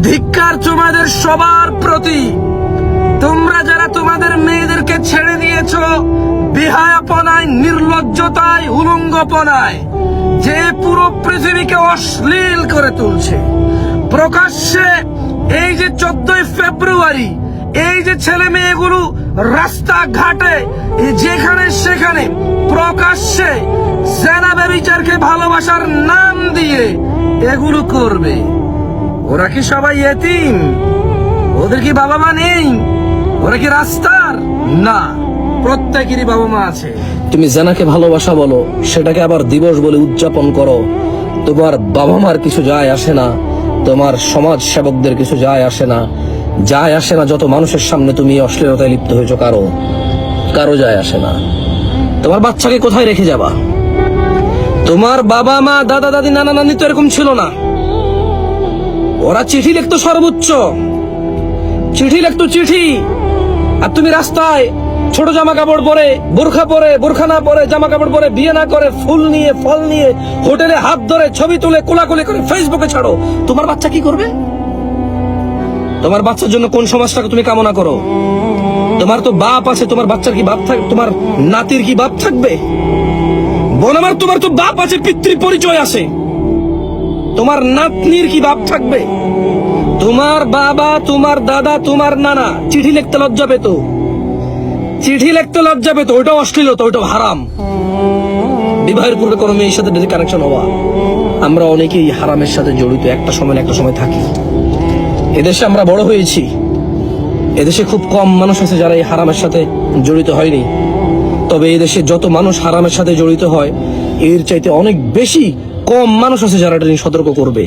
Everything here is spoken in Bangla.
ধিক্কার তোমাদের সবার প্রতি। তোমরা যারা তোমাদের মেয়েদেরকে ছেড়ে দিয়েছ, বিহায়াপনায়, নির্লজ্জতায়, উলঙ্গপনায়, যে পুরো পৃথিবীকে অশ্লীল করে তুলছে, প্রকাশ্যে এই যে চোদ্দই ফেব্রুয়ারি, এই যে ছেলে মেয়েগুলো রাস্তাঘাটে, যেখানে সেখানে, প্রকাশ্যে সেনা ব্যবিচারকে ভালোবাসার নাম দিয়ে এগুলো করবে। ওরা কি সবাই এতিম? ওদের কি বাবা মা নেই? ওরা কি রাস্তার? না, প্রত্যেকেরই বাবা মা আছে। তুমি জেনাকে ভালোবাসা বলো, সেটাকে আবার দিবস বলে উদযাপন করো। তোমার বাবা মার কিছু যায় আসে না, তোমার সমাজ সেবকদের কিছু যায় আসে না। যায় আসে না যত মানুষের সামনে তুমি অশ্লীলতায় লিপ্ত হয়েছো, কারও কারও যায় আসে না। তোমার বাচ্চাকে কোথায় রেখে যাবা? তোমার বাবা মা দাদা দাদি নানা নানি তো এরকম ছিল না। ওরা চিঠি লিখতো সর্বোচ্চ। চিঠি লিখতো চিঠি। আর তুমি রাস্তায় ছোট জামা কাপড় পরে, বোরখা পরে, বোরখা না পরে জামা কাপড় পরে বিয়ে না করে, ফুল নিয়ে, ফল নিয়ে, হোটেলে হাত ধরে ছবি তুলে, কোলাকুলি করে ফেসবুকে ছাড়ো। তোমার বাচ্চা কি করবে? তোমার বাচ্চার জন্য কোন সমাজটাকে তুমি কামনা করো? তোমার তো বাপ আছে, তোমার বাচ্চার কি বাপ থাকবে তোমার নাতির কি বাপ থাকবে? বোন আমার, তোমার তো বাপ আছে পিতৃ পরিচয় আছে। তোমার নাতনির কি বাপ থাকবে? তোমার বাবা, তোমার দাদা, তোমার নানা, চিঠি লিখতে লজ্জা পেত। চিঠি লিখতে লজ্জা পেত ওইটা অশ্লীলতা ওইটা হারাম। বিবাহের পূর্বে কোনো মেয়ের সাথে যদি কানেকশন হওয়া, আমরা অনেকেই হারামের সাথে জড়িত, একটা সময় একটা সময় থাকি। এদেশে আমরা বড় হয়েছি। এদেশে খুব কম মানুষ আছে যারা এই হারামের সাথে জড়িত হয়নি। তবে এদেশে যত মানুষ হারামের সাথে জড়িত হয়, এর চাইতে অনেক বেশি কম মানুষ আছে যারা এটা নিয়ে সতর্ক করবে।